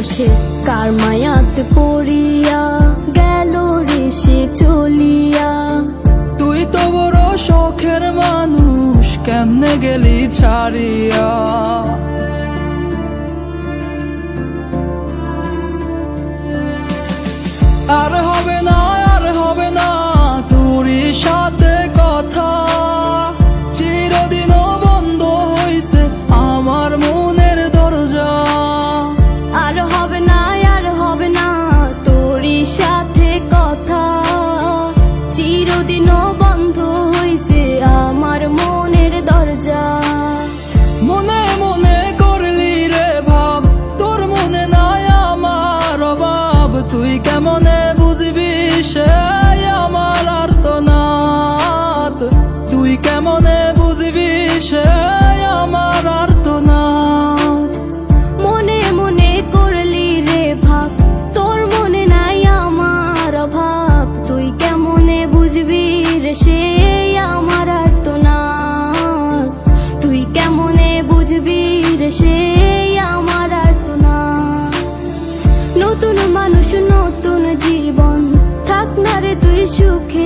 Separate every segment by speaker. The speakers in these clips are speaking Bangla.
Speaker 1: বসে, কার মায়াত পড়িয়া গেল রে সে চলিয়া?
Speaker 2: তুই তো বড় শখের মানুষ, কেমনে গেলি ছাড়িয়া? আর
Speaker 1: সুখে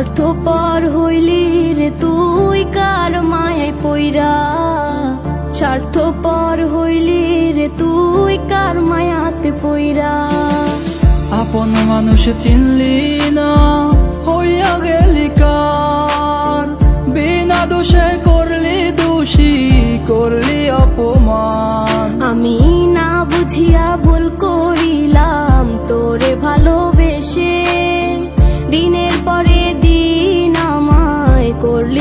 Speaker 1: স্বার্থ পর হইলি রে তুই কার মায়ায় পইরা? স্বার্থ পর হইলি রে তুই কার মায়াতে পইরা?
Speaker 2: আপন মানুষ চিনলি না হইয়া গেলি কার? বিনা দোষে করলি দোষী করলি অপমান।
Speaker 1: আমি না বুঝিয়া ভুল করিলাম তোরে ভালোবেসে। দিনের পরে দিন